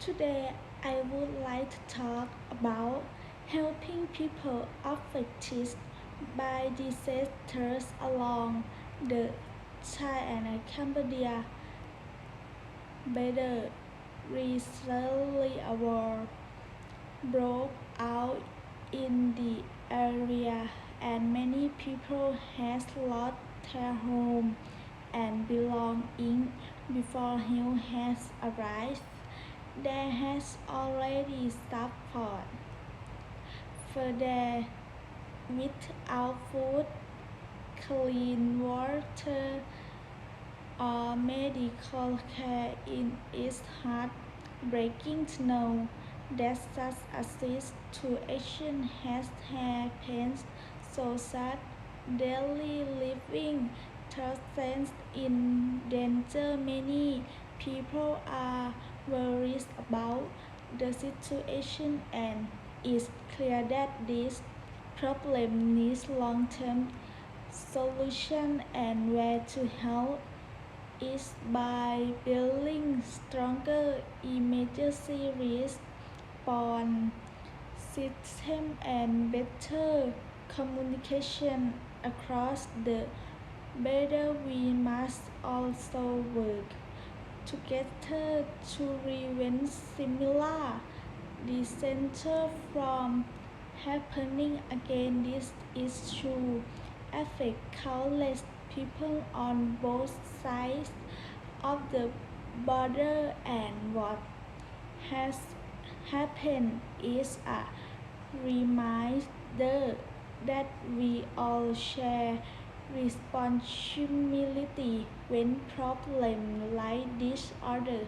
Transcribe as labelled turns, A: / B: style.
A: Today, I would like to talk about helping people affected by disasters along the Thai and Cambodia border. Recently, a war broke out in the area and many people has lost their home and belongings before help has arrived. They has already suffered further without food, clean water, or medical care. In It is heartbreaking to know that such a situation has happened so that daily living thousands in danger. Many people are worried about the situation and it's clear that this problem needs long-term solution and where to help is by building stronger emergency response system and better communication across the border. We must also work together to prevent similar disasters from happening again. This issue affects countless people on both sides of the border and what has happened is a reminder that we all share responsibility when problems like this occur.